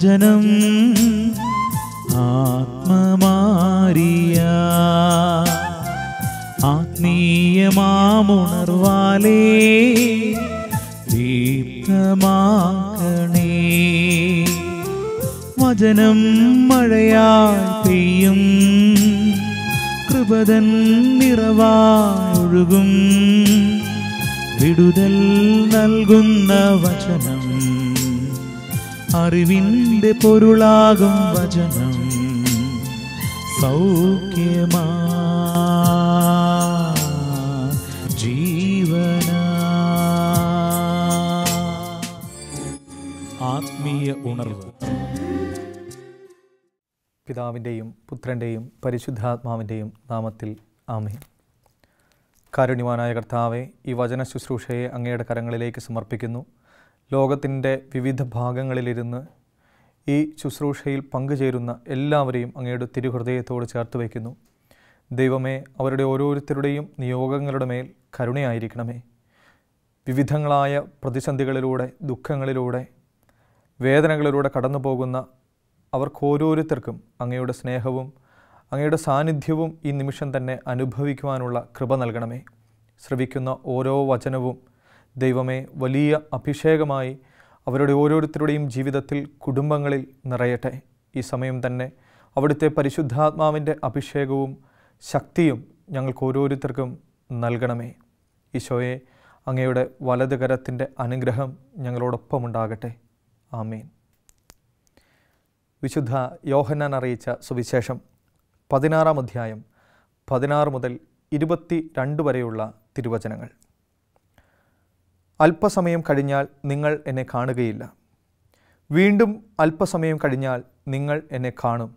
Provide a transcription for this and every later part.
വചനം ആത്മമാരിയ. ആത്മീയമാമുണർവാലേ ദീപ്തമാക്കണേ. വചനം മഴയായി പെയ്യും കൃപതൻ നിറവായൊഴുകും വിടുതൽ നൽകുന്ന വചനം അറിവിന്റെ പൊരുളാകും വചനം സൗഖ്യമാ. ജീവനാ. ആത്മീയ ഉണർവ്. പിതാവിന്റെയും പുത്രന്റെയും പരിശുദ്ധാത്മാവിന്റെയും നാമത്തിൽ ആമേ കാരുണ്യവാനായ കർത്താവെ ഈ വചന ശുശ്രൂഷയെ അങ്ങയുടെ കരങ്ങളിലേക്ക് സമർപ്പിക്കുന്നു. ലോകത്തിന്റെ വിവിധ ഭാഗങ്ങളിലിരുന്ന് ഈ ശുശ്രൂഷയിൽ പങ്കുചേരുന്ന എല്ലാവരെയും അങ്ങയുടെ തിരുഹൃദയത്തോട് ചേർത്ത് വയ്ക്കുന്നു. ദൈവമേ അവരുടെ ഓരോരുത്തരുടെയും നിയോഗങ്ങളുടെ മേൽ കരുണയായിരിക്കണമേ. വിവിധങ്ങളായ പ്രതിസന്ധികളിലൂടെ ദുഃഖങ്ങളിലൂടെ വേദനകളിലൂടെ കടന്നു പോകുന്ന അവർക്ക് ഓരോരുത്തർക്കും അങ്ങയുടെ സ്നേഹവും അങ്ങയുടെ സാന്നിധ്യവും ഈ നിമിഷം തന്നെ അനുഭവിക്കുവാനുള്ള കൃപ നൽകണമേ. ശ്രവിക്കുന്ന ഓരോ വചനവും ദൈവമേ വലിയ അഭിഷേകമായി അവരുടെ ഓരോരുത്തരുടെയും ജീവിതത്തിൽ കുടുംബങ്ങളിൽ നിറയട്ടെ. ഈ സമയം തന്നെ അവിടുത്തെ പരിശുദ്ധാത്മാവിന്റെ അഭിഷേകവും ശക്തിയും ഞങ്ങൾക്ക് ഓരോരുത്തർക്കും നൽകണമേ. ഈശോയെ അങ്ങയുടെ വലത് കരത്തിന്റെ അനുഗ്രഹം ഞങ്ങളോടൊപ്പമുണ്ടാകട്ടെ. ആമേൻ. വിശുദ്ധ യോഹന്നാൻ അറിയിച്ച സുവിശേഷം പതിനാറാം അധ്യായം പതിനാറ് മുതൽ ഇരുപത്തി രണ്ട് വരെയുള്ള തിരുവചനങ്ങൾ. അല്പസമയം കഴിഞ്ഞാൽ നിങ്ങൾ എന്നെ കാണുകയില്ല. വീണ്ടും അല്പസമയം കഴിഞ്ഞാൽ നിങ്ങൾ എന്നെ കാണും.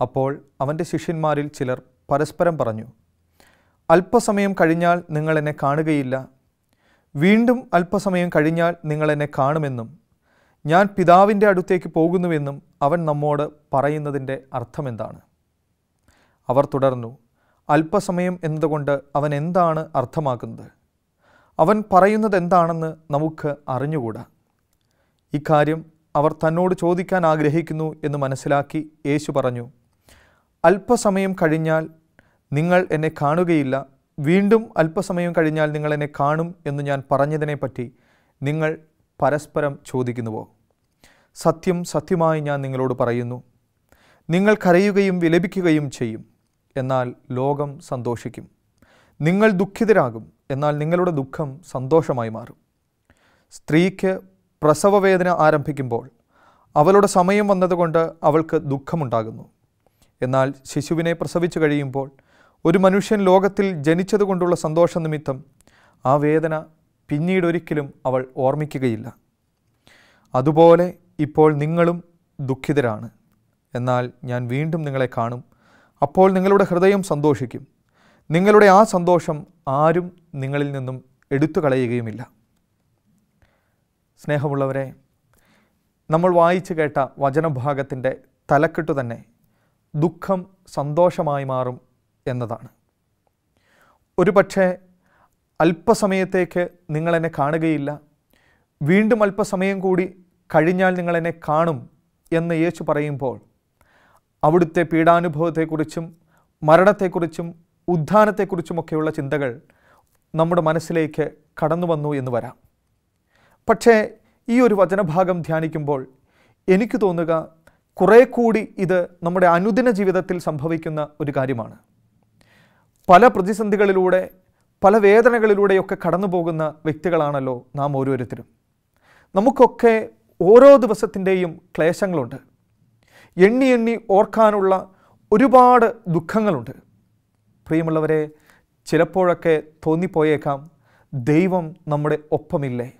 അപ്പോൾ അവന്റെ ശിഷ്യന്മാരിൽ ചിലർ പരസ്പരം പറഞ്ഞു അല്പസമയം കഴിഞ്ഞാൽ നിങ്ങൾ എന്നെ കാണുകയില്ല. വീണ്ടും അല്പസമയം കഴിഞ്ഞാൽ നിങ്ങൾ എന്നെ കാണുമെന്നും ഞാൻ പിതാവിന്റെ അടുത്തേക്ക് പോകുന്നുവെന്നും അവൻ നമ്മോട് പറയുന്നതിന്റെ അർത്ഥമെന്താണ്? അവർ തുടർന്നു അല്പസമയം എന്നതുകൊണ്ട് അവൻ എന്താണ് അർത്ഥമാക്കുന്നത്? അവൻ പറയുന്നത് എന്താണെന്ന് നമുക്ക് അറിഞ്ഞുകൂടാ. ഇക്കാര്യം അവർ തന്നോട് ചോദിക്കാൻ ആഗ്രഹിക്കുന്നു എന്ന് മനസ്സിലാക്കി യേശു പറഞ്ഞു അല്പസമയം കഴിഞ്ഞാൽ നിങ്ങൾ എന്നെ കാണുകയില്ല. വീണ്ടും അല്പസമയം കഴിഞ്ഞാൽ നിങ്ങൾ എന്നെ കാണും എന്ന് ഞാൻ പറഞ്ഞതിനെപ്പറ്റി നിങ്ങൾ പരസ്പരം ചോദിക്കുന്നുവോ? സത്യം സത്യമായി ഞാൻ നിങ്ങളോട് പറയുന്നു. നിങ്ങൾ കരയുകയും വിലപിക്കുകയും ചെയ്യും. എന്നാൽ ലോകം സന്തോഷിക്കും. നിങ്ങൾ ദുഃഖിതരാകും എന്നാൽ നിങ്ങളുടെ ദുഃഖം സന്തോഷമായി മാറും. സ്ത്രീക്ക് പ്രസവവേദന ആരംഭിക്കുമ്പോൾ അവളുടെ സമയം വന്നതുകൊണ്ട് അവൾക്ക് ദുഃഖമുണ്ടാകുന്നു. എന്നാൽ ശിശുവിനെ പ്രസവിച്ചു കഴിയുമ്പോൾ ഒരു മനുഷ്യൻ ലോകത്തിൽ ജനിച്ചതുകൊണ്ടുള്ള സന്തോഷ നിമിത്തം ആ വേദന പിന്നീടൊരിക്കലും അവൾ ഓർമ്മിക്കുകയില്ല. അതുപോലെ ഇപ്പോൾ നിങ്ങളും ദുഃഖിതരാണ്. എന്നാൽ ഞാൻ വീണ്ടും നിങ്ങളെ കാണും. അപ്പോൾ നിങ്ങളുടെ ഹൃദയം സന്തോഷിക്കും. നിങ്ങളുടെ ആ സന്തോഷം ആരും നിങ്ങളിൽ നിന്നും എടുത്തു കളയുകയുമില്ല സ്നേഹമുള്ളവരെ നമ്മൾ വായിച്ചു കേട്ട വചനഭാഗത്തിന്റെ തലക്കെട്ട് തന്നെ ദുഃഖം സന്തോഷമായി മാറും എന്നതാണ്. ഒരു പക്ഷേ അല്പസമയത്തേക്ക് നിങ്ങളെന്നെ കാണുകയില്ല. വീണ്ടും അല്പസമയം കൂടി കഴിഞ്ഞാൽ നിങ്ങളെന്നെ കാണും എന്ന് യേശു പറയുമ്പോൾ അവിടുത്തെ പീഡാനുഭവത്തെക്കുറിച്ചും മരണത്തെക്കുറിച്ചും ഉദ്ധാനത്തെക്കുറിച്ചുമൊക്കെയുള്ള ചിന്തകൾ നമ്മുടെ മനസ്സിലേക്ക് കടന്നു വന്നു എന്ന് വരാം. പക്ഷേ ഈ ഒരു വചനഭാഗം ധ്യാനിക്കുമ്പോൾ എനിക്ക് തോന്നുക കുറേ കൂടി ഇത് നമ്മുടെ അനുദിന ജീവിതത്തിൽ സംഭവിക്കുന്ന ഒരു കാര്യമാണ്. പല പ്രതിസന്ധികളിലൂടെ പല വേദനകളിലൂടെയൊക്കെ കടന്നു പോകുന്ന വ്യക്തികളാണല്ലോ നാം ഓരോരുത്തരും. നമുക്കൊക്കെ ഓരോ ദിവസത്തിന്റെയും ക്ലേശങ്ങളുണ്ട്. എണ്ണി എണ്ണി ഓർക്കാനുള്ള ഒരുപാട് ദുഃഖങ്ങളുണ്ട്. പ്രിയമുള്ളവരെ ചിലപ്പോഴൊക്കെ തോന്നിപ്പോയേക്കാം ദൈവം നമ്മുടെ ഒപ്പമില്ലേ?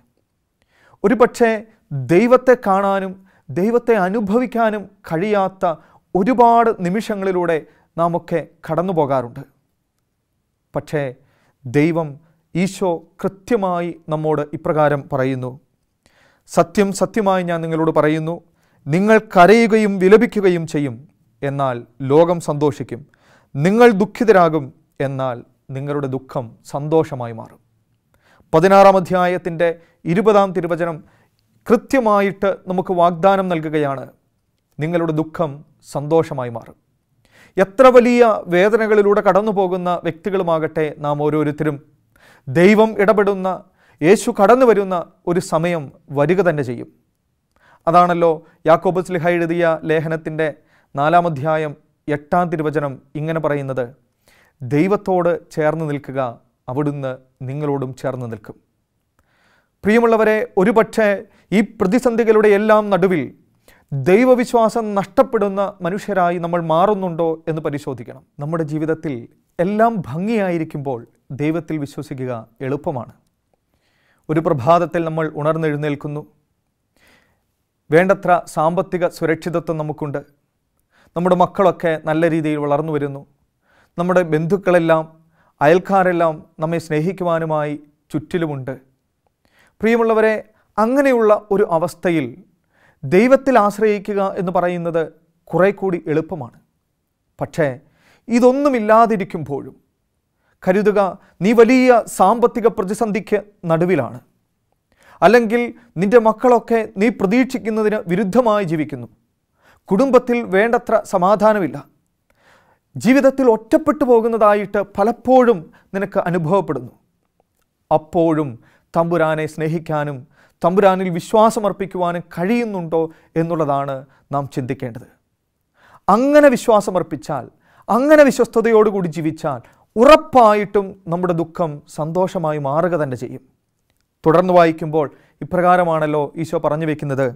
ഒരു പക്ഷേ ദൈവത്തെ കാണാനും ദൈവത്തെ അനുഭവിക്കാനും കഴിയാത്ത ഒരുപാട് നിമിഷങ്ങളിലൂടെ നാം ഒക്കെ കടന്നു പോകാറുണ്ട് പക്ഷേ ദൈവം ഈശോ കൃത്യമായി നമ്മോട് ഇപ്രകാരം പറയുന്നു. സത്യം സത്യമായി ഞാൻ നിങ്ങളോട് പറയുന്നു നിങ്ങൾ കരയുകയും വിലപിക്കുകയും ചെയ്യും എന്നാൽ ലോകം സന്തോഷിക്കും. നിങ്ങൾ ദുഃഖിതരാകും എന്നാൽ നിങ്ങളുടെ ദുഃഖം സന്തോഷമായി മാറും. പതിനാറാം അധ്യായത്തിന്റെ ഇരുപതാം തിരുവചനം കൃത്യമായിട്ട് നമുക്ക് വാഗ്ദാനം നൽകുകയാണ് നിങ്ങളുടെ ദുഃഖം സന്തോഷമായി മാറും. എത്ര വലിയ വേദനകളിലൂടെ കടന്നു പോകുന്ന വ്യക്തികളുമാകട്ടെ നാം ഓരോരുത്തരും ദൈവം ഇടപെടുന്ന യേശു കടന്നു വരുന്ന ഒരു സമയം വരിക തന്നെ ചെയ്യും. അതാണല്ലോ യാക്കോബസ് ലിഹ എഴുതിയ ലേഖനത്തിന്റെ നാലാം അധ്യായം എട്ടാം തിരുവചനം ഇങ്ങനെ പറയുന്നത് ദൈവത്തോട് ചേർന്ന് നിൽക്കുക അവിടുന്ന് നിങ്ങളോടും ചേർന്ന് നിൽക്കും. പ്രിയമുള്ളവരെ ഒരുപക്ഷെ ഈ പ്രതിസന്ധികളുടെ എല്ലാം നടുവിൽ ദൈവവിശ്വാസം നഷ്ടപ്പെടുന്ന മനുഷ്യരായി നമ്മൾ മാറുന്നുണ്ടോ എന്ന് പരിശോധിക്കണം. നമ്മുടെ ജീവിതത്തിൽ എല്ലാം ഭംഗിയായിരിക്കുമ്പോൾ ദൈവത്തിൽ വിശ്വസിക്കുക എളുപ്പമാണ്. ഒരു പ്രഭാതത്തിൽ നമ്മൾ ഉണർന്നെഴുന്നേൽക്കുന്നു. വേണ്ടത്ര സാമ്പത്തിക സുരക്ഷിതത്വം നമുക്കുണ്ട്. നമ്മുടെ മക്കളൊക്കെ നല്ല രീതിയിൽ വളർന്നു വരുന്നു. നമ്മുടെ ബന്ധുക്കളെല്ലാം അയൽക്കാരെല്ലാം നമ്മെ സ്നേഹിക്കുവാനുമായി ചുറ്റിലുമുണ്ട്. പ്രിയമുള്ളവരെ അങ്ങനെയുള്ള ഒരു അവസ്ഥയിൽ ദൈവത്തിൽ ആശ്രയിക്കുക എന്ന് പറയുന്നത് കുറെ കൂടി എളുപ്പമാണ്. പക്ഷേ ഇതൊന്നുമില്ലാതിരിക്കുമ്പോഴും കരുതുക നീ വലിയ സാമ്പത്തിക പ്രതിസന്ധിക്ക് നടുവിലാണ്. അല്ലെങ്കിൽ നിന്റെ മക്കളൊക്കെ നീ പ്രതീക്ഷിക്കുന്നതിന് വിരുദ്ധമായി ജീവിക്കുന്നു. കുടുംബത്തിൽ വേണ്ടത്ര സമാധാനമില്ല. ജീവിതത്തിൽ ഒറ്റപ്പെട്ടു പോകുന്നതായിട്ട് പലപ്പോഴും നിനക്ക് അനുഭവപ്പെടുന്നു. അപ്പോഴും തമ്പുരാനെ സ്നേഹിക്കാനും തമ്പുരാനിൽ വിശ്വാസമർപ്പിക്കുവാനും കഴിയുന്നുണ്ടോ എന്നുള്ളതാണ് നാം ചിന്തിക്കേണ്ടത്. അങ്ങനെ വിശ്വാസമർപ്പിച്ചാൽ അങ്ങനെ വിശ്വസ്തയോടുകൂടി ജീവിച്ചാൽ ഉറപ്പായിട്ടും നമ്മുടെ ദുഃഖം സന്തോഷമായി മാറുക തന്നെ ചെയ്യും. തുടർന്ന് വായിക്കുമ്പോൾ ഇപ്രകാരമാണല്ലോ ഈശോ പറഞ്ഞു വയ്ക്കുന്നത്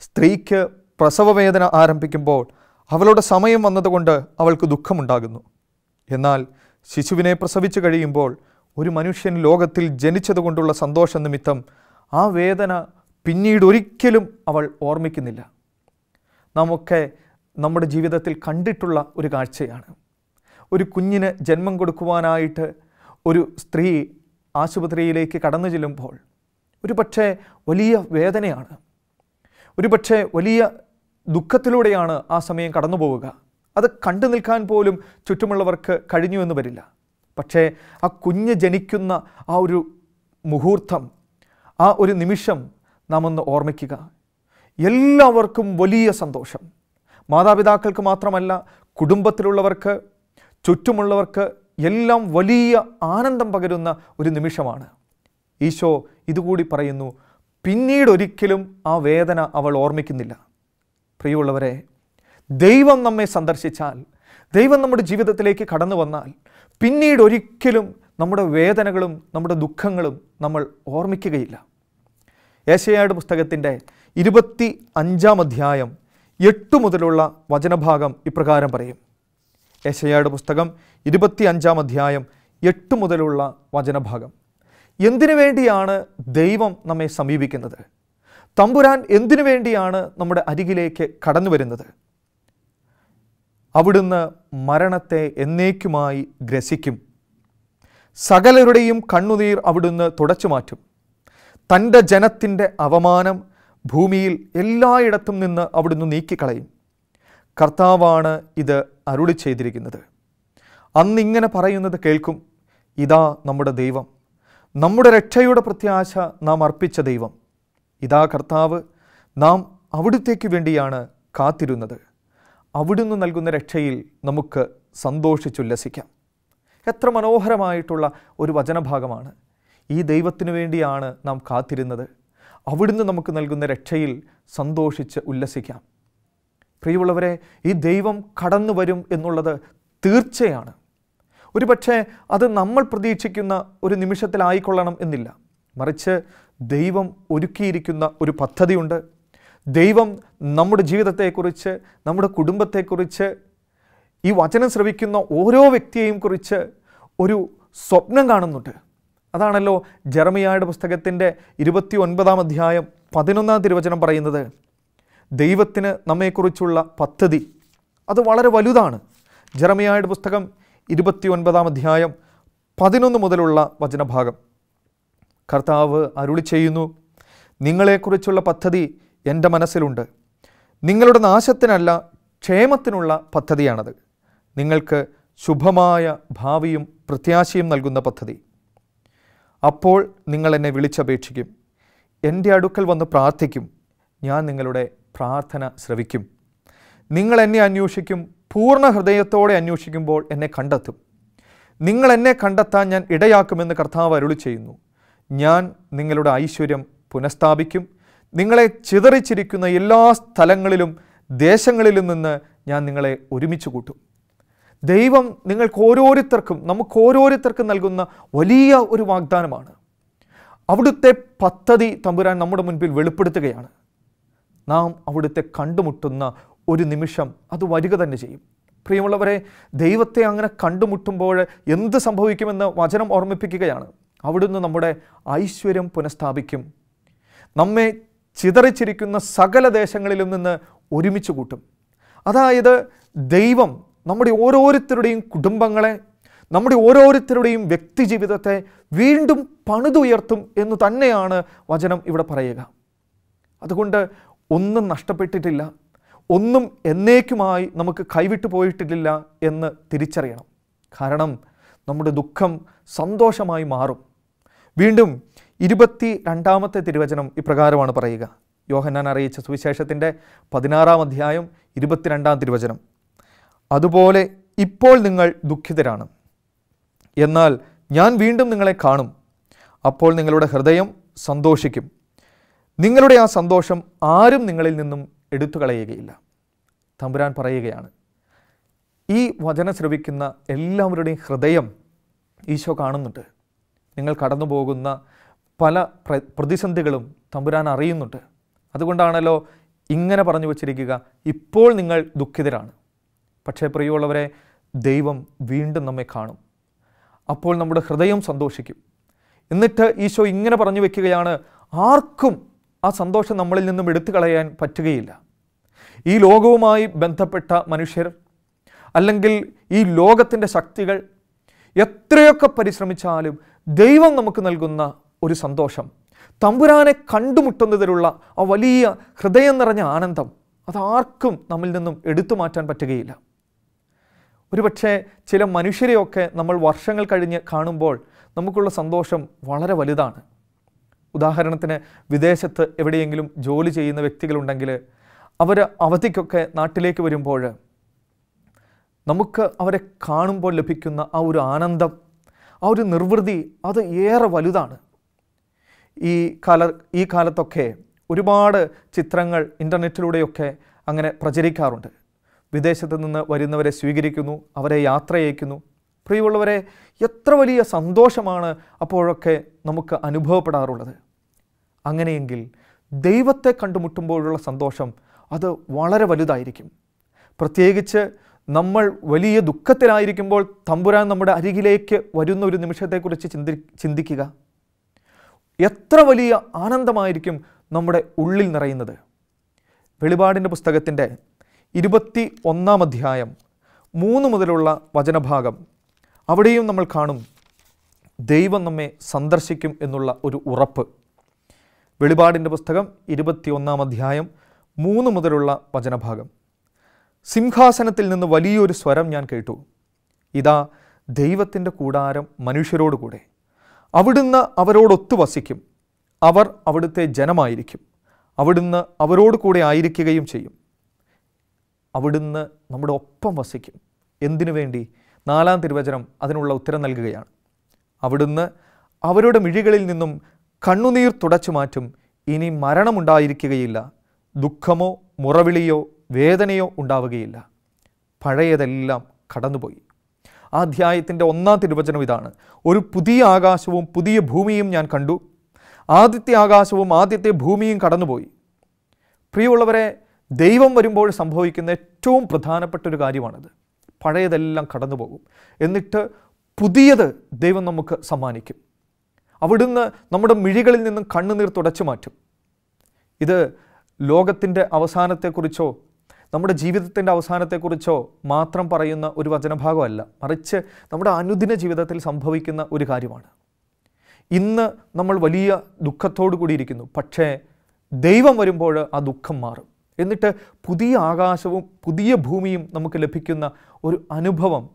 സ്ത്രീക്ക് പ്രസവവേദന ആരംഭിക്കുമ്പോൾ അവളുടെ സമയം വന്നതുകൊണ്ട് അവൾക്ക് ദുഃഖമുണ്ടാകുന്നു. എന്നാൽ ശിശുവിനെ പ്രസവിച്ചു കഴിയുമ്പോൾ ഒരു മനുഷ്യൻ ലോകത്തിൽ ജനിച്ചതുകൊണ്ടുള്ള സന്തോഷ നിമിത്തം ആ വേദന പിന്നീട് ഒരിക്കലും അവൾ ഓർമ്മിക്കുന്നില്ല. നമുക്ക് നമ്മുടെ ജീവിതത്തിൽ കണ്ടിട്ടുള്ള ഒരു കാഴ്ചയാണ്. ഒരു കുഞ്ഞിന് ജന്മം കൊടുക്കുവാനായിട്ട് ഒരു സ്ത്രീ ആശുപത്രിയിലേക്ക് കടന്നു ചെല്ലുമ്പോൾ ഒരു പക്ഷേ വലിയ വേദനയാണ്. ഒരു പക്ഷേ വലിയ ദുഃഖത്തിലൂടെയാണ് ആ സമയം കടന്നു പോവുക അത് കണ്ടു നിൽക്കാൻ പോലും ചുറ്റുമുള്ളവർക്ക് കഴിഞ്ഞു എന്ന് വരില്ല. പക്ഷേ ആ കുഞ്ഞ് ജനിക്കുന്ന ആ ഒരു മുഹൂർത്തം ആ ഒരു നിമിഷം നാം ഒന്ന് ഓർമ്മിക്കുക. എല്ലാവർക്കും വലിയ സന്തോഷം. മാതാപിതാക്കൾക്ക് മാത്രമല്ല കുടുംബത്തിലുള്ളവർക്ക് ചുറ്റുമുള്ളവർക്ക് എല്ലാം വലിയ ആനന്ദം പകരുന്ന ഒരു നിമിഷമാണ്. ഈശോ ഇതുകൂടി പറയുന്നു പിന്നീടൊരിക്കലും ആ വേദന അവൾ ഓർമ്മിക്കുന്നില്ല. പ്രിയമുള്ളവരെ ദൈവം നമ്മെ സന്ദർശിച്ചാൽ ദൈവം നമ്മുടെ ജീവിതത്തിലേക്ക് കടന്നു വന്നാൽ പിന്നീട് ഒരിക്കലും നമ്മുടെ വേദനകളും നമ്മുടെ ദുഃഖങ്ങളും നമ്മൾ ഓർമ്മിക്കുകയില്ല. ഏശയായുടെ പുസ്തകത്തിന്റെ ഇരുപത്തി അഞ്ചാം അധ്യായം എട്ട് മുതലുള്ള വചനഭാഗം ഇപ്രകാരം പറയും. ഏശയായുടെ പുസ്തകം ഇരുപത്തി അഞ്ചാം അധ്യായം എട്ട് മുതലുള്ള വചനഭാഗം. എന്തിനു വേണ്ടിയാണ് ദൈവം നമ്മെ സമീപിക്കുന്നത്? തമ്പുരാൻ എന്തിനു വേണ്ടിയാണ് നമ്മുടെ അരികിലേക്ക് കടന്നു വരുന്നത്? അവിടുന്ന് മരണത്തെ എന്നേക്കുമായി ഗ്രസിക്കും. സകലരുടെയും കണ്ണുനീർ അവിടുന്ന് തുടച്ചു മാറ്റും. തന്റെ ജനത്തിന്റെ അവമാനം ഭൂമിയിൽ എല്ലായിടത്തും നിന്ന് അവിടുന്ന് നീക്കിക്കളയും. കർത്താവാണ് ഇത് അരുളി ചെയ്തിരിക്കുന്നത്. അന്നിങ്ങനെ പറയുന്നത് കേൾക്കും. ഇതാ നമ്മുടെ ദൈവം. നമ്മുടെ രക്ഷയുടെ പ്രത്യാശ നാം അർപ്പിച്ച ദൈവം. ഇതാ കർത്താവ് നാം അവിടുത്തേക്ക് വേണ്ടിയാണ് കാത്തിരുന്നത്. അവിടുന്ന് നൽകുന്ന രക്ഷയിൽ നമുക്ക് സന്തോഷിച്ചുല്ലസിക്കാം എത്ര മനോഹരമായിട്ടുള്ള ഒരു വചനഭാഗമാണ്. ഈ ദൈവത്തിനു വേണ്ടിയാണ് നാം കാത്തിരുന്നത്. അവിടുന്ന് നമുക്ക് നൽകുന്ന രക്ഷയിൽ സന്തോഷിച്ച് ഉല്ലസിക്കാം. പ്രിയമുള്ളവരെ ഈ ദൈവം കടന്നു വരും എന്നുള്ളത് തീർച്ചയാണ്. ഒരുപക്ഷെ അത് നമ്മൾ പ്രതീക്ഷിക്കുന്ന ഒരു നിമിഷത്തിലായിക്കൊള്ളണം എന്നില്ല. മറിച്ച് ദൈവം ഒരുക്കിയിരിക്കുന്ന ഒരു പദ്ധതിയുണ്ട്. ദൈവം നമ്മുടെ ജീവിതത്തെക്കുറിച്ച് നമ്മുടെ കുടുംബത്തെക്കുറിച്ച് ഈ വചനം ശ്രവിക്കുന്ന ഓരോ വ്യക്തിയെയും കുറിച്ച് ഒരു സ്വപ്നം കാണുന്നുണ്ട്. അതാണല്ലോ ജർമിയായുടെ പുസ്തകത്തിന്റെ ഇരുപത്തി ഒൻപതാം അധ്യായം പതിനൊന്നാം തിരുവചനം പറയുന്നത്. ദൈവത്തിന് നമ്മെക്കുറിച്ചുള്ള പദ്ധതി. അത് വളരെ വലുതാണ്. ജർമിയായുടെ പുസ്തകം ഇരുപത്തി ഒൻപതാം അധ്യായം പതിനൊന്ന് മുതലുള്ള വചനഭാഗം. കർത്താവ് അരുളി ചെയ്യുന്നു. നിങ്ങളെക്കുറിച്ചുള്ള പദ്ധതി എന്റെ മനസ്സിലുണ്ട്. നിങ്ങളുടെ നാശത്തിനല്ല ക്ഷേമത്തിനുള്ള പദ്ധതിയാണത്. നിങ്ങൾക്ക് ശുഭമായ ഭാവിയും പ്രത്യാശയും നൽകുന്ന പദ്ധതി. അപ്പോൾ നിങ്ങൾ എന്നെ വിളിച്ചപേക്ഷിക്കും. എന്റെ അടുക്കൽ വന്ന് പ്രാർത്ഥിക്കും. ഞാൻ നിങ്ങളുടെ പ്രാർത്ഥന ശ്രവിക്കും. നിങ്ങൾ എന്നെ അന്വേഷിക്കും. പൂർണ ഹൃദയത്തോടെ അന്വേഷിക്കുമ്പോൾ എന്നെ കണ്ടെത്തും. നിങ്ങൾ എന്നെ കണ്ടെത്താൻ ഞാൻ ഇടയാക്കുമെന്ന് കർത്താവ് അരുളി ചെയ്യുന്നു. ഞാൻ നിങ്ങളുടെ ഐശ്വര്യം പുനഃസ്ഥാപിക്കും. നിങ്ങളെ ചിതറിച്ചിരിക്കുന്ന എല്ലാ സ്ഥലങ്ങളിലും ദേശങ്ങളിലും നിന്ന് ഞാൻ നിങ്ങളെ ഒരുമിച്ച് കൂട്ടും. ദൈവം നിങ്ങൾക്ക് ഓരോരുത്തർക്കും നമുക്ക് ഓരോരുത്തർക്കും നൽകുന്ന വലിയ ഒരു വാഗ്ദാനമാണ്. അവിടുത്തെ പദ്ധതി തമ്പുരാൻ നമ്മുടെ മുൻപിൽ വെളിപ്പെടുത്തുകയാണ്. നാം അവിടുത്തെ കണ്ടുമുട്ടുന്ന ഒരു നിമിഷം അത് വരിക തന്നെ ചെയ്യും. പ്രിയമുള്ളവരെ ദൈവത്തെ അങ്ങനെ കണ്ടുമുട്ടുമ്പോൾ എന്ത് സംഭവിക്കുമെന്ന് വചനം ഓർമ്മിപ്പിക്കുകയാണ്. അവിടുന്ന് നമ്മുടെ ഐശ്വര്യം പുനഃസ്ഥാപിക്കും. നമ്മെ ചിതറിച്ചിരിക്കുന്ന സകല ദേശങ്ങളിലും നിന്ന് ഒരുമിച്ച് കൂട്ടും. അതായത് ദൈവം നമ്മുടെ ഓരോരുത്തരുടെയും കുടുംബങ്ങളെ നമ്മുടെ ഓരോരുത്തരുടെയും വ്യക്തി ജീവിതത്തെ വീണ്ടും പണിതുയർത്തും എന്ന് തന്നെയാണ് വചനം ഇവിടെ പറയുക. അതുകൊണ്ട് ഒന്നും നഷ്ടപ്പെട്ടിട്ടില്ല. ഒന്നും എന്നേക്കുമായി നമുക്ക് കൈവിട്ടു പോയിട്ടില്ല എന്ന് തിരിച്ചറിയണം. കാരണം നമ്മുടെ ദുഃഖം സന്തോഷമായി മാറും. വീണ്ടും ഇരുപത്തി രണ്ടാമത്തെ തിരുവചനം ഇപ്രകാരമാണ് പറയുക. യോഹന്നാൻ അറിയിച്ച സുവിശേഷത്തിന്റെ പതിനാറാം അധ്യായം ഇരുപത്തിരണ്ടാം തിരുവചനം. അതുപോലെ ഇപ്പോൾ നിങ്ങൾ ദുഃഖിതരാണ്. എന്നാൽ ഞാൻ വീണ്ടും നിങ്ങളെ കാണും. അപ്പോൾ നിങ്ങളുടെ ഹൃദയം സന്തോഷിക്കും. നിങ്ങളുടെ ആ സന്തോഷം ആരും നിങ്ങളിൽ നിന്നും എടുത്തു കളയുകയില്ല തമ്പുരാൻ പറയുകയാണ് ഈ വചനം ശ്രവിക്കുന്ന എല്ലാവരുടെയും ഹൃദയം ഈശോ കാണുന്നുണ്ട്. നിങ്ങൾ കടന്നു പോകുന്ന പല പ്ര പ്രതിസന്ധികളും തമ്പുരാൻ അറിയുന്നുണ്ട്. അതുകൊണ്ടാണല്ലോ ഇങ്ങനെ പറഞ്ഞു വച്ചിരിക്കുക ഇപ്പോൾ നിങ്ങൾ ദുഃഖിതരാണ്. പക്ഷേ പ്രിയമുള്ളവരെ ദൈവം വീണ്ടും നമ്മെ കാണും. അപ്പോൾ നമ്മുടെ ഹൃദയം സന്തോഷിക്കും. എന്നിട്ട് ഈശോ ഇങ്ങനെ പറഞ്ഞു വെക്കുകയാണ് ആർക്കും ആ സന്തോഷം നമ്മളിൽ നിന്നും എടുത്തു കളയാൻ പറ്റുകയില്ല. ഈ ലോകവുമായി ബന്ധപ്പെട്ട മനുഷ്യർ അല്ലെങ്കിൽ ഈ ലോകത്തിന്റെ ശക്തികൾ എത്രയൊക്കെ പരിശ്രമിച്ചാലും ദൈവം നമുക്ക് നൽകുന്ന ഒരു സന്തോഷം. തമ്പുരാനെ കണ്ടുമുട്ടുന്നതിലുള്ള ആ വലിയ ഹൃദയം നിറഞ്ഞ ആനന്ദം അതാർക്കും നമ്മിൽ നിന്നും എടുത്തു മാറ്റാൻ പറ്റുകയില്ല. ഒരുപക്ഷെ ചില മനുഷ്യരെയൊക്കെ നമ്മൾ വർഷങ്ങൾ കഴിഞ്ഞ് കാണുമ്പോൾ നമുക്കുള്ള സന്തോഷം വളരെ വലുതാണ്. ഉദാഹരണത്തിന് വിദേശത്ത് എവിടെയെങ്കിലും ജോലി ചെയ്യുന്ന വ്യക്തികളുണ്ടെങ്കിൽ അവർ അവധിക്കൊക്കെ നാട്ടിലേക്ക് വരുമ്പോൾ നമുക്ക് അവരെ കാണുമ്പോൾ ലഭിക്കുന്ന ആ ഒരു ആനന്ദം ആ ഒരു നിർവൃതി അത് ഏറെ വലുതാണ്. ഈ കാല ഈ കാലത്തൊക്കെ ഒരുപാട് ചിത്രങ്ങൾ ഇന്റർനെറ്റിലൂടെയൊക്കെ അങ്ങനെ പ്രചരിക്കാറുണ്ട്. വിദേശത്ത് നിന്ന് വരുന്നവരെ സ്വീകരിക്കുന്നു അവരെ യാത്ര അയക്കുന്നു. പ്രിയമുള്ളവരെ എത്ര വലിയ സന്തോഷമാണ് അപ്പോഴൊക്കെ നമുക്ക് അനുഭവപ്പെടാറുള്ളത്. അങ്ങനെയെങ്കിൽ ദൈവത്തെ കണ്ടുമുട്ടുമ്പോഴുള്ള സന്തോഷം അത് വളരെ വലുതായിരിക്കും. പ്രത്യേകിച്ച് നമ്മൾ വലിയ ദുഃഖത്തിലായിരിക്കുമ്പോൾ തമ്പുരാൻ നമ്മുടെ അരികിലേക്ക് വരുന്ന ഒരു നിമിഷത്തെക്കുറിച്ച് ചിന്തി ചിന്തിക്കുക. എത്ര വലിയ ആനന്ദമായിരിക്കും നമ്മുടെ ഉള്ളിൽ നിറയുന്നത്. വെളിപാടിന്റെ പുസ്തകത്തിന്റെ ഇരുപത്തി ഒന്നാം അധ്യായം മൂന്ന് മുതലുള്ള വചനഭാഗം അവിടെയും നമ്മൾ കാണും. ദൈവം നമ്മെ സന്ദർശിക്കും എന്നുള്ള ഒരു ഉറപ്പ്. വെളിപാടിന്റെ പുസ്തകം ഇരുപത്തി ഒന്നാം അധ്യായം മൂന്ന് മുതലുള്ള വചനഭാഗം. സിംഹാസനത്തിൽ നിന്ന് വലിയൊരു സ്വരം ഞാൻ കേട്ടു. ഇതാ ദൈവത്തിന്റെ കൂടാരം മനുഷ്യരോട് കൂടെ. അവിടുന്ന് അവരോടൊത്തു വസിക്കും. അവർ അവിടുത്തെ ജനമായിരിക്കും. അവിടുന്ന് അവരോട് കൂടെ ആയിരിക്കുകയും ചെയ്യും. അവിടുന്ന് നമ്മുടെ ഒപ്പം വസിക്കും. എന്തിനു വേണ്ടി? നാലാം തിരുവചനം അതിനുള്ള ഉത്തരം നൽകുകയാണ്. അവിടുന്ന് അവരുടെ മിഴികളിൽ നിന്നും കണ്ണുനീർ തുടച്ചു മാറ്റും. ഇനി മരണമുണ്ടായിരിക്കുകയില്ല. ദുഃഖമോ മുറവിളിയോ വേദനയോ ഉണ്ടാവുകയില്ല. പഴയതെല്ലാം കടന്നുപോയി. ആ അധ്യായത്തിന്റെ ഒന്നാം തിരുവചനം ഇതാണ്. ഒരു പുതിയ ആകാശവും പുതിയ ഭൂമിയും ഞാൻ കണ്ടു. ആദ്യത്തെ ആകാശവും ആദ്യത്തെ ഭൂമിയും കടന്നുപോയി. പ്രിയമുള്ളവരെ ദൈവം വരുമ്പോൾ സംഭവിക്കുന്ന ഏറ്റവും പ്രധാനപ്പെട്ട ഒരു കാര്യമാണത്. പഴയതെല്ലാം കടന്നു പോകും എന്നിട്ട് പുതിയത് ദൈവം നമുക്ക് സമ്മാനിക്കും. അവിടുന്ന് നമ്മുടെ മിഴികളിൽ നിന്നും കണ്ണുനീർ തുടച്ചു മാറ്റും. ഇത് ലോകത്തിന്റെ അവസാനത്തെക്കുറിച്ചോ നമ്മുടെ ജീവിതത്തിന്റെ അവസാനത്തെക്കുറിച്ചോ മാത്രം പറയുന്ന ഒരു വചനഭാഗമല്ല. മറിച്ച് നമ്മുടെ അനുദിന ജീവിതത്തിൽ സംഭവിക്കുന്ന ഒരു കാര്യമാണ്. ഇന്ന് നമ്മൾ വലിയ ദുഃഖത്തോടു കൂടിയിരിക്കുന്നു. പക്ഷേ ദൈവം വരുമ്പോൾ ആ ദുഃഖം മാറും. എന്നിട്ട് പുതിയ ആകാശവും പുതിയ ഭൂമിയും നമുക്ക് ലഭിക്കുന്ന ഒരു അനുഭവം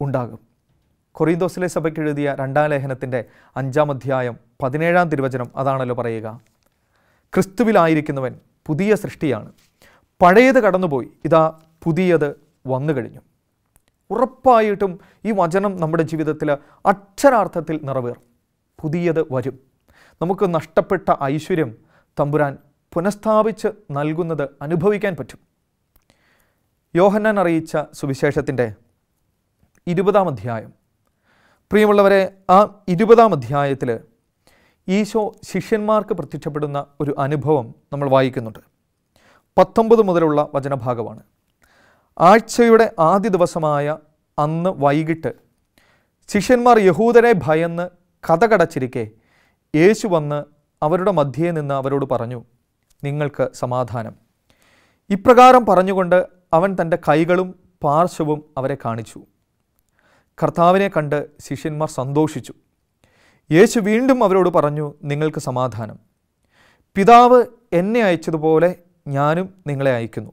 ഉണ്ടാകും. കൊറീന്തോസിലെ സഭയ്ക്ക് എഴുതിയ രണ്ടാം ലേഖനത്തിന്റെ അഞ്ചാം അധ്യായം പതിനേഴാം തിരുവചനം അതാണല്ലോ പറയുക. ക്രിസ്തുവിലായിരിക്കുന്നവൻ പുതിയ സൃഷ്ടിയാണ്. പഴയത് കടന്നുപോയി. ഇതാ പുതിയത് വന്നു കഴിഞ്ഞു. ഉറപ്പായിട്ടും ഈ വചനം നമ്മുടെ ജീവിതത്തിൽ അക്ഷരാർത്ഥത്തിൽ നിറവേറും. പുതിയത് വരും. നമുക്ക് നഷ്ടപ്പെട്ട ഐശ്വര്യം തമ്പുരാൻ പുനഃസ്ഥാപിച്ച് നൽകുന്നത് അനുഭവിക്കാൻ പറ്റും. യോഹന്നാൻ അറിയിച്ച സുവിശേഷത്തിന്റെ ഇരുപതാം അധ്യായം. പ്രിയമുള്ളവരെ ആ ഇരുപതാം അധ്യായത്തിൽ ഈശോ ശിഷ്യന്മാർക്ക് പ്രത്യക്ഷപ്പെടുന്ന ഒരു അനുഭവം നമ്മൾ വായിക്കുന്നുണ്ട്. പത്തൊമ്പത് മുതലുള്ള വചനഭാഗമാണ്. ആഴ്ചയുടെ ആദ്യ ദിവസമായ അന്ന് വൈകിട്ട് ശിഷ്യന്മാർ യഹൂദരെ ഭയന്ന് കഥകടച്ചിരിക്കെ യേശു വന്ന് അവരുടെ മധ്യേ നിന്ന് അവരോട് പറഞ്ഞു നിങ്ങൾക്ക് സമാധാനം. ഇപ്രകാരം പറഞ്ഞുകൊണ്ട് അവൻ തന്റെ കൈകളും പാർശ്വവും അവരെ കാണിച്ചു. കർത്താവിനെ കണ്ട് ശിഷ്യന്മാർ സന്തോഷിച്ചു. യേശു വീണ്ടും അവരോട് പറഞ്ഞു നിങ്ങൾക്ക് സമാധാനം. പിതാവ് എന്നെ അയച്ചതുപോലെ ഞാനും നിങ്ങളെ അയക്കുന്നു.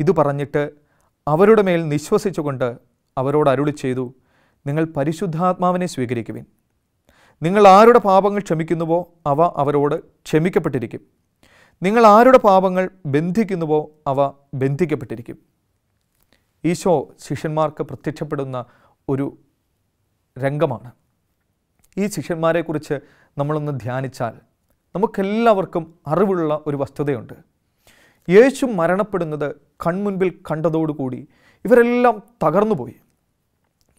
ഇത് പറഞ്ഞിട്ട് അവരുടെ മേൽ നിശ്വസിച്ചുകൊണ്ട് അവരോട് അരുളി ചെയ്തു നിങ്ങൾ പരിശുദ്ധാത്മാവിനെ സ്വീകരിക്കുവിൻ. നിങ്ങൾ ആരുടെ പാപങ്ങൾ ക്ഷമിക്കുന്നുവോ അവ അവരോട് ക്ഷമിക്കപ്പെട്ടിരിക്കും. നിങ്ങൾ ആരുടെ പാപങ്ങൾ ബന്ധിക്കുന്നുവോ അവ ബന്ധിക്കപ്പെട്ടിരിക്കും. ഈശോ ശിഷ്യന്മാർക്ക് പ്രത്യക്ഷപ്പെടുന്ന ഒരു രംഗമാണ്. ഈ ശിഷ്യന്മാരെക്കുറിച്ച് നമ്മളൊന്ന് ധ്യാനിച്ചാൽ നമുക്കെല്ലാവർക്കും അറിവുള്ള ഒരു വസ്തുതയുണ്ട്. യേശു മരണപ്പെടുന്നത് കൺമുൻപിൽ കണ്ടതോടുകൂടി ഇവരെല്ലാം തകർന്നുപോയി.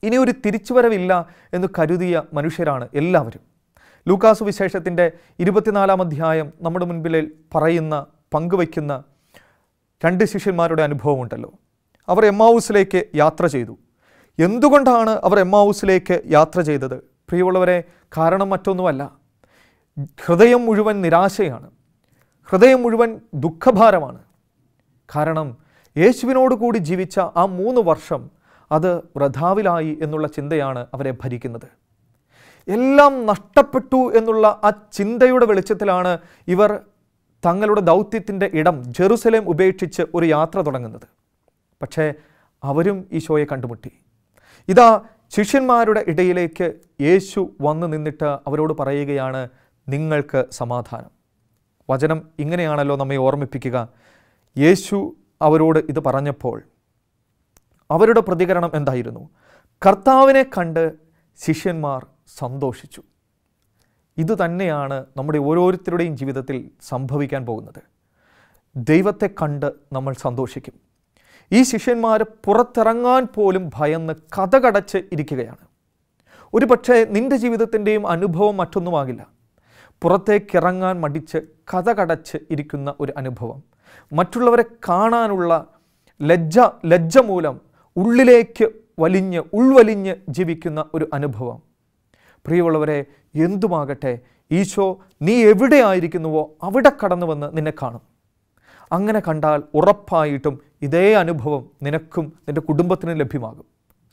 ഇനി ഒരു തിരിച്ചുവരവില്ല എന്ന് കരുതിയ മനുഷ്യരാണ് എല്ലാവരും. ലൂക്കാസു വിശേഷത്തിന്റെ ഇരുപത്തിനാലാം അധ്യായം നമ്മുടെ മുൻപിൽ പറയുന്ന പങ്കുവയ്ക്കുന്ന രണ്ട് ശിഷ്യന്മാരുടെ അനുഭവമുണ്ടല്ലോ അവർ എമ്മാവൂസിലേക്ക് യാത്ര ചെയ്തു. എന്തുകൊണ്ടാണ് അവർ എമ്മാവൂസിലേക്ക് യാത്ര ചെയ്തത്? പ്രിയമുള്ളവരെ കാരണം മറ്റൊന്നുമല്ല. ഹൃദയം മുഴുവൻ നിരാശയാണ്. ഹൃദയം മുഴുവൻ ദുഃഖഭാരമാണ്. കാരണം യേശുവിനോട് കൂടി ജീവിച്ച ആ മൂന്ന് വർഷം അത് വ്രതാവിലായി എന്നുള്ള ചിന്തയാണ് അവരെ ഭരിക്കുന്നത്. എല്ലാം നഷ്ടപ്പെട്ടു എന്നുള്ള ആ ചിന്തയുടെ വെളിച്ചത്തിലാണ് ഇവർ തങ്ങളുടെ ദൗത്യത്തിന്റെ ഇടം ജെറുസലേം ഉപേക്ഷിച്ച് ഒരു യാത്ര തുടങ്ങുന്നത്. പക്ഷേ അവരും ഈശോയെ കണ്ടുമുട്ടി. ഇതാ ശിഷ്യന്മാരുടെ ഇടയിലേക്ക് യേശു വന്ന് നിന്നിട്ട് അവരോട് പറയുകയാണ് നിങ്ങൾക്ക് സമാധാനം. വചനം ഇങ്ങനെയാണല്ലോ നമ്മെ ഓർമ്മിപ്പിക്കുക. യേശു അവരോട് ഇത് പറഞ്ഞപ്പോൾ അവരുടെ പ്രതികരണം എന്തായിരുന്നു? കർത്താവിനെ കണ്ട് ശിഷ്യന്മാർ സന്തോഷിച്ചു. ഇത് തന്നെയാണ് നമ്മുടെ ഓരോരുത്തരുടെയും ജീവിതത്തിൽ സംഭവിക്കാൻ പോകുന്നത്. ദൈവത്തെ കണ്ട് നമ്മൾ സന്തോഷിക്കും. ഈ ശിഷ്യന്മാർ പുറത്തിറങ്ങാൻ പോലും ഭയന്ന് കഥകടച്ച് ഇരിക്കുകയാണ്. ഒരു പക്ഷേ നിന്റെ ജീവിതത്തിന്റെയും അനുഭവം മറ്റൊന്നുമാകില്ല. പുറത്തേക്കിറങ്ങാൻ മടിച്ച് കഥ കടച്ച് ഇരിക്കുന്ന ഒരു അനുഭവം. മറ്റുള്ളവരെ കാണാനുള്ള ലജ്ജ ലജ്ജ മൂലം ഉള്ളിലേക്ക് വലിഞ്ഞ് ഉൾവലിഞ്ഞ് ജീവിക്കുന്ന ഒരു അനുഭവം. പ്രിയമുള്ളവരെ എന്തുമാകട്ടെ ഈശോ നീ എവിടെ ആയിരിക്കുന്നുവോ അവിടെ കടന്നു വന്ന് നിന്നെ കാണും. അങ്ങനെ കണ്ടാൽ ഉറപ്പായിട്ടും ഇതേ അനുഭവം നിനക്കും നിന്റെ കുടുംബത്തിനും ലഭ്യമാകും.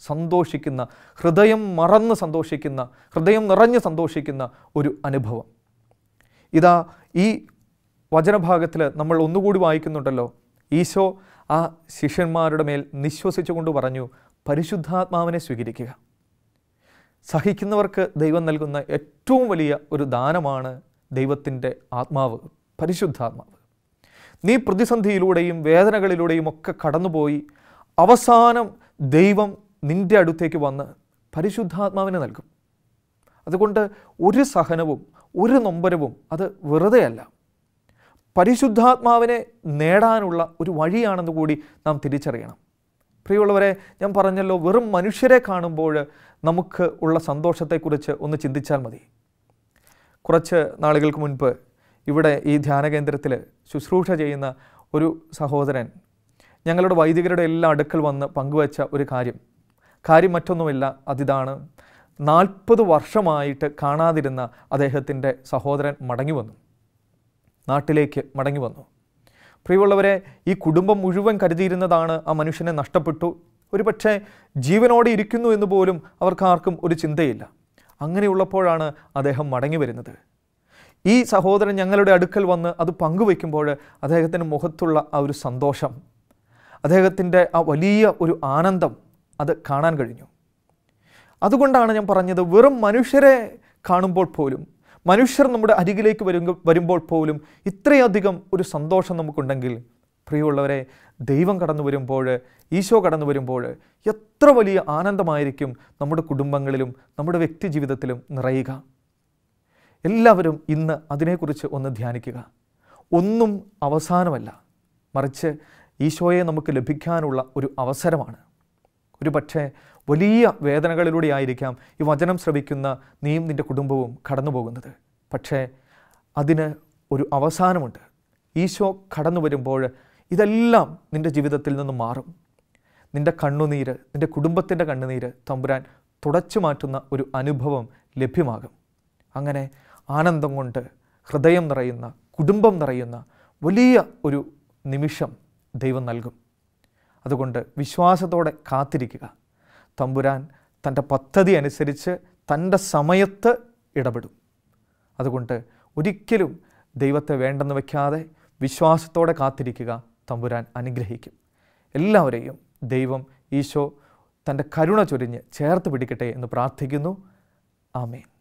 സന്തോഷിക്കുന്ന ഹൃദയം മറന്ന് സന്തോഷിക്കുന്ന ഹൃദയം നിറഞ്ഞ് സന്തോഷിക്കുന്ന ഒരു അനുഭവം. ഇതാ ഈ വചനഭാഗത്തിൽ നമ്മൾ ഒന്നുകൂടി വായിക്കുന്നുണ്ടല്ലോ. ഈശോ ആ ശിഷ്യന്മാരുടെ മേൽ നിശ്വസിച്ചുകൊണ്ട് പറഞ്ഞു പരിശുദ്ധാത്മാവിനെ സ്വീകരിക്കുക. സഹിക്കുന്നവർക്ക് ദൈവം നൽകുന്ന ഏറ്റവും വലിയ ഒരു ദാനമാണ് ദൈവത്തിന്റെ ആത്മാവ് പരിശുദ്ധാത്മാവ്. നീ പ്രതിസന്ധിയിലൂടെയും വേദനകളിലൂടെയും ഒക്കെ കടന്നുപോയി അവസാനം ദൈവം നിന്റെ അടുത്തേക്ക് വന്ന് പരിശുദ്ധാത്മാവിനെ നൽകും. അതുകൊണ്ട് ഒരു സഹനവും ഒരു നൊമ്പരവും അത് വെറുതെയല്ല. പരിശുദ്ധാത്മാവിനെ നേടാനുള്ള ഒരു വഴിയാണെന്ന് കൂടി നാം തിരിച്ചറിയണം. പ്രിയമുള്ളവരെ ഞാൻ പറഞ്ഞല്ലോ വെറും മനുഷ്യരെ കാണുമ്പോൾ നമുക്ക് ഉള്ള സന്തോഷത്തെക്കുറിച്ച് ഒന്ന് ചിന്തിച്ചാൽ മതി. കുറച്ച് നാളുകൾക്ക് മുൻപ് ഇവിടെ ഈ ധ്യാന കേന്ദ്രത്തിൽ ശുശ്രൂഷ ചെയ്യുന്ന ഒരു സഹോദരൻ ഞങ്ങളുടെ വൈദികരുടെ എല്ലാ അടുക്കൽ വന്ന് പങ്കുവച്ച ഒരു കാര്യം. കാര്യം മറ്റൊന്നുമില്ല അതിതാണ് നാൽപ്പത് വർഷമായിട്ട് കാണാതിരുന്ന അദ്ദേഹത്തിന്റെ സഹോദരൻ മടങ്ങി വന്നു. നാട്ടിലേക്ക് മടങ്ങി വന്നു. പ്രിയമുള്ളവരെ ഈ കുടുംബം മുഴുവൻ കരുതിയിരുന്നതാണ് ആ മനുഷ്യനെ നഷ്ടപ്പെട്ടു. ഒരുപക്ഷെ ജീവനോടെ ഇരിക്കുന്നു എന്ന് പോലും അവർക്കാർക്കും ഒരു ചിന്തയില്ല. അങ്ങനെയുള്ളപ്പോഴാണ് അദ്ദേഹം മടങ്ങി വരുന്നത്. ഈ സഹോദരൻ ഞങ്ങളുടെ അടുക്കൽ വന്ന് അത് പങ്കുവയ്ക്കുമ്പോൾ അദ്ദേഹത്തിന്റെ മുഖത്തുള്ള ആ ഒരു സന്തോഷം അദ്ദേഹത്തിന്റെ ആ വലിയ ഒരു ആനന്ദം അത് കാണാൻ കഴിഞ്ഞു. അതുകൊണ്ടാണ് ഞാൻ പറഞ്ഞത് വെറും മനുഷ്യരെ കാണുമ്പോൾ പോലും മനുഷ്യർ നമ്മുടെ അരികിലേക്ക് വരും വരുമ്പോൾ പോലും ഇത്രയധികം ഒരു സന്തോഷം നമുക്കുണ്ടെങ്കിൽ പ്രിയമുള്ളവരെ ദൈവം കടന്നു വരുമ്പോൾ ഈശോ കടന്നു വരുമ്പോൾ എത്ര വലിയ ആനന്ദമായിരിക്കും നമ്മുടെ കുടുംബങ്ങളിലും നമ്മുടെ വ്യക്തി ജീവിതത്തിലും നിറയുക. എല്ലാവരും ഇന്ന് അതിനെക്കുറിച്ച് ഒന്ന് ധ്യാനിക്കുക. ഒന്നും അവസാനമല്ല. മറിച്ച് ഈശോയെ നമുക്ക് ലഭിക്കാനുള്ള ഒരു അവസരമാണ്. ഒരു പക്ഷേ വലിയ വേദനകളിലൂടെ ആയിരിക്കാം ഈ വചനം ശ്രവിക്കുന്ന നീയും നിന്റെ കുടുംബവും കടന്നു പോകുന്നത് പക്ഷേ അതിന് ഒരു അവസാനമുണ്ട്. ഈശോ കടന്നു വരുമ്പോൾ ഇതെല്ലാം നിന്റെ ജീവിതത്തിൽ നിന്ന് മാറും. നിന്റെ കണ്ണുനീര് നിന്റെ കുടുംബത്തിന്റെ കണ്ണുനീര് തമ്പുരാൻ തുടച്ചു മാറ്റുന്ന ഒരു അനുഭവം ലഭ്യമാകും. അങ്ങനെ ആനന്ദം കൊണ്ട് ഹൃദയം നിറയുന്ന കുടുംബം നിറയുന്ന വലിയ ഒരു നിമിഷം ദൈവം നൽകും. അതുകൊണ്ട് വിശ്വാസത്തോടെ കാത്തിരിക്കുക. തമ്പുരാൻ തന്റെ പദ്ധതി അനുസരിച്ച് തന്റെ സമയത്ത് ഇടപെടും. അതുകൊണ്ട് ഒരിക്കലും ദൈവത്തെ വേണ്ടെന്ന് വയ്ക്കാതെ വിശ്വാസത്തോടെ കാത്തിരിക്കുക തമ്പുരാൻ അനുഗ്രഹിക്കും. എല്ലാവരെയും ദൈവം ഈശോ തന്റെ കരുണ ചൊരിഞ്ഞ് ചേർത്ത് പിടിക്കട്ടെ എന്ന് പ്രാർത്ഥിക്കുന്നു. ആമേൻ.